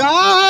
Yeah.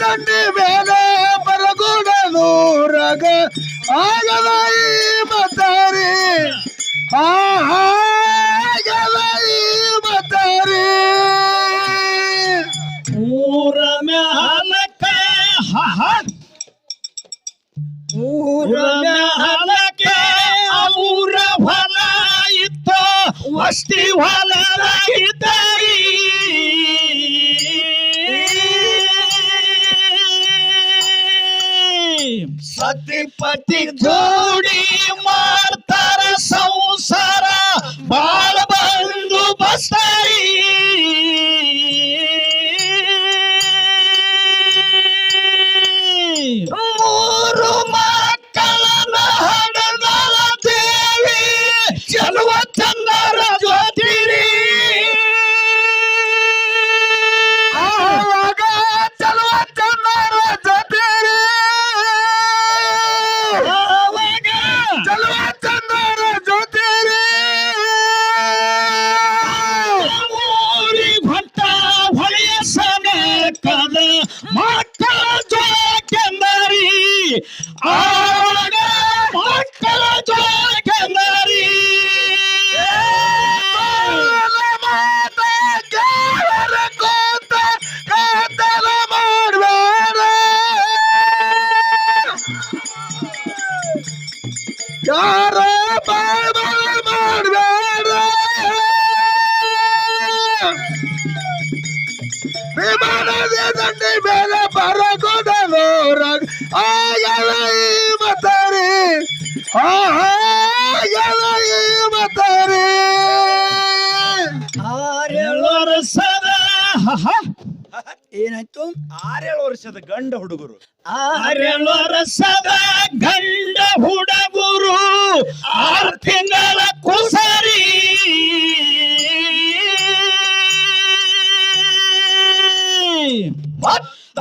ದಂಡಿ ಮೇಲೆ ಬರಗೂಡದೂರಗ ಆಗದಾಯಿ ಮತ್ತಾರಿ ಆಗದಾಯಿ ಮತ್ತಾರಿ ಊರ ಮ್ಯಾಲಕ ಊರ ಮ್ಯಾಲಕ ಊರ ಹೊಲ ಇತ್ತ. ಅಷ್ಟಿ ಹೊಲ ಇದ್ದಾರಿ Fatih Fatih Gauri Ma ಮಕ್ಕಳ ಜೋಗಂದರಿ ಯಾರೋ ಮಾಡಬೇಡ ವಿಮಾನ ಮೇಲೆ ಏನಾಯ್ತು ಆರೇಳು ವರ್ಷದ ಗಂಡ ಹುಡುಗರು. ಆರೇಳು ವರ್ಷದ ಗಂಡ ಹುಡುಗರು. ಆರು ತಿಂಗಳ ಕುಸರಿ. ಮತ್ತ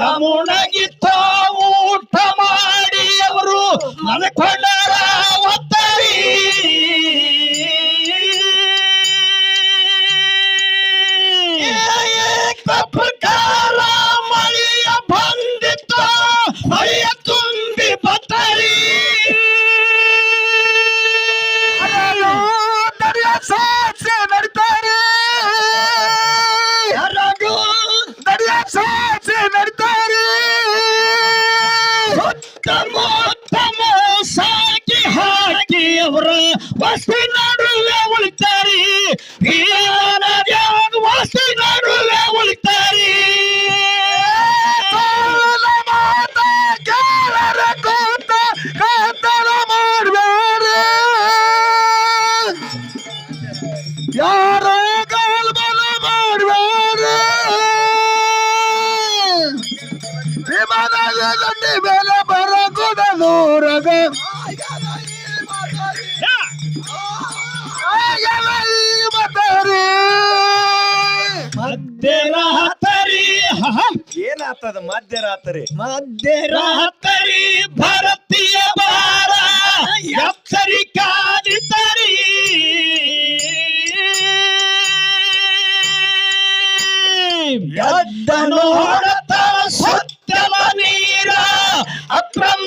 What's going on? ಭಾರತದ ಮಧ್ಯರಾತ್ರಿ. ಮಧ್ಯರಾತ್ರಿ ಭಾರತೀಯ ಬಾರ ಎಚ್ಚರಿಕಾ ಎದ್ದನು ಹೊರತ ಸತ್ಯವ ನೀರ ಅಕ್ರಮ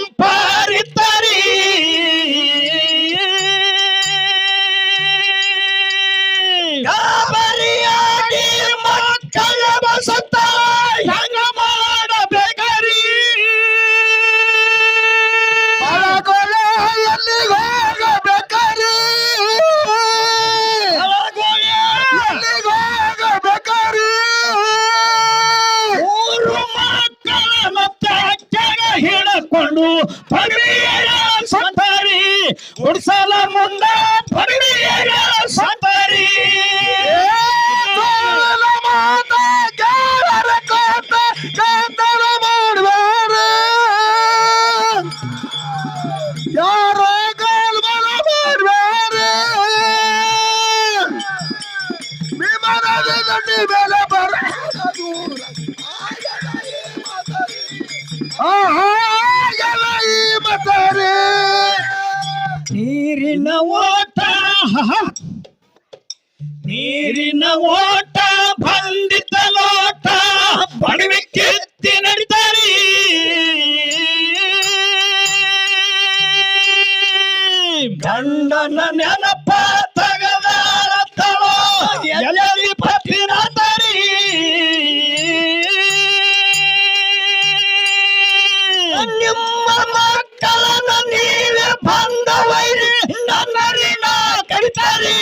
ನೀರಿನ ಓಟ ನೀರಿನ ಓಟ ಬಂದಿದ್ದ ಲೋಟ, ಬಡವಿ ಕೆತ್ತಿ ನಡಿತಾರಿ. ಗಂಡನ ನೆನಪ ತಗದಾರ ಎಲ್ಲರಿ ತರಿ. ನಿಮ್ಮ ನನ್ನ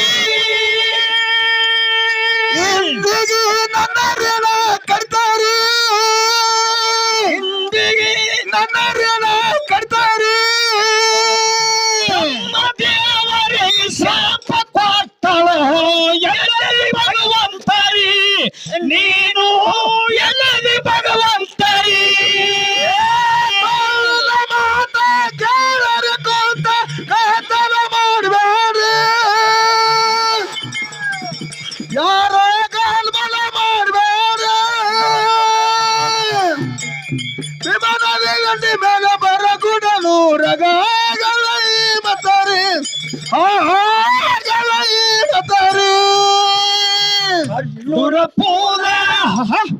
ಬಡ್ನೂರ ಪೂಲ.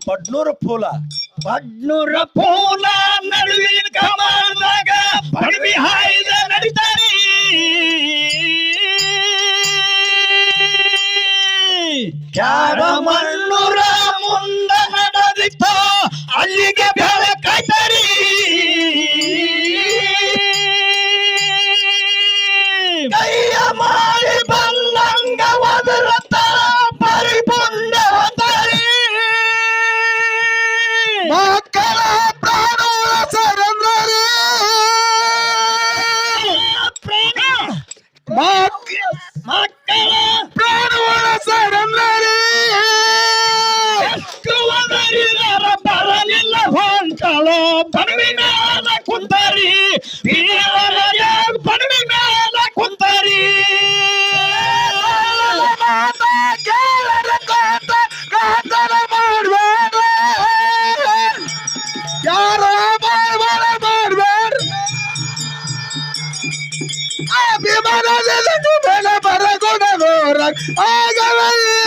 ಪಡ್ನೂರು ಫೂಲ ಬಡ್ನೂರ ಪೂಲ ನಡುವಿನ ಕಮಲದಾಗ ಬಡವಿ ಹಾಯ್ದ ನಡಿತಾರಿ. ಕ್ಯಾರ ಮಣ್ಣೂರ ಮುಂದ ನಡೆದಿತ್ತ. ಅಲ್ಲಿಗೆ ಬೆಳಕಾಯ್ತಾರಿ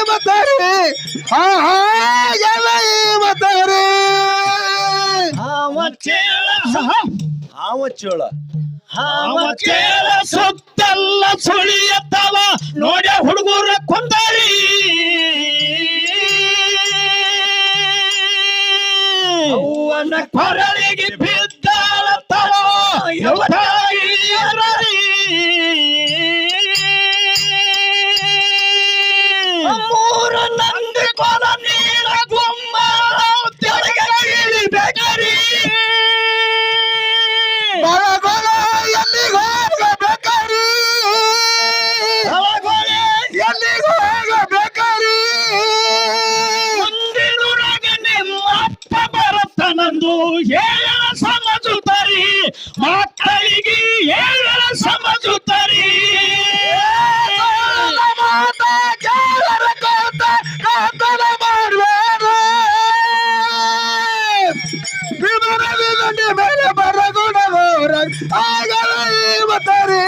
ಮತರಿ ಮತರಿ ಹಾವ ಚೇಳ ಸುತ್ತೆಲ್ಲ ಸುಳಿಯತ್ತವ ನೋಡ ಹುಡುಗರ ಕೊಂದಾರಿ ಕೊರಳಿಗೆ ಕೊಲ ನೀರ ಗುಮ್ಮ ತೆಳಗೆ ಬೇಕರಿ ಬರಗೊಳ ಎಲ್ಲಿಗೆ ಹೋಗಬೇಕರಿ ಎಲ್ಲಿಗೆ ಹೋಗಬೇಕರಿ ಮುಂದಿನೂರಾಗ ನಿಮ್ಮ ಅಪ್ಪ ಬರುತ್ತಾನಂದು ಹೇಳ ಆಗಲ ಮತರಿ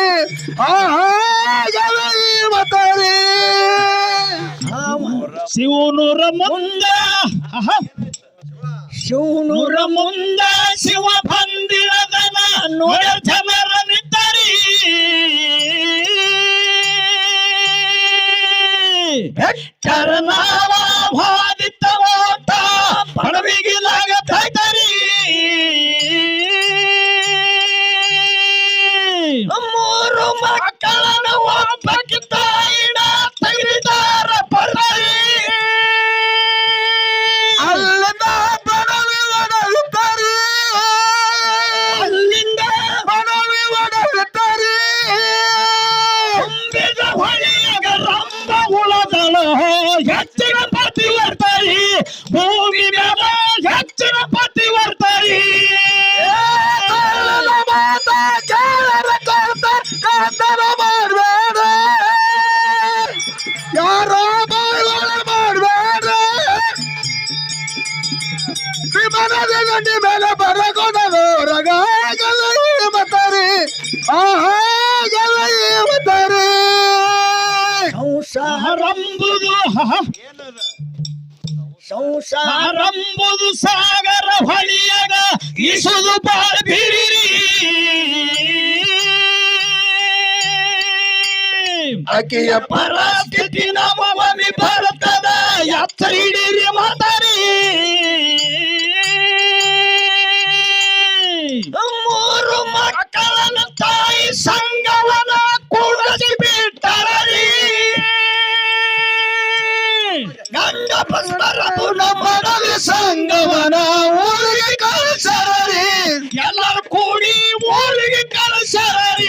ಆಗಲ ಮತರಿ ಶಿವನೂರ ಮುಂದ ಶಿವನೂರ ಮುಂದ ಶಿವ ಬಂದಿಳದನ ನೋಡ ಜನರ ನಿದ್ದರಿ ನಾವ ಸಾಗರಂಬುದು ಸಂಸಾರಂಬುದು ಸಾಗರ ಹೊಳಿಯಗ ಇಸುದು ಬಾಳ್ಬಿರಿ ಆಕೆಯ ಪರಾಸ್ಥಿತಿ ನಮವಮಿ ಭಾರತದ ಯಾತ್ರಿಡಿರಿ ಮಾತಾರಿ. ಪಂಡರಪುರ ಸಂಗಮನ ಊರಿಗೆ ಕಳಿಸರರಿ. ಎಲ್ಲರೂ ಕೂಡಿ ಊರಿಗೆ ಕಳಿಸರರಿ.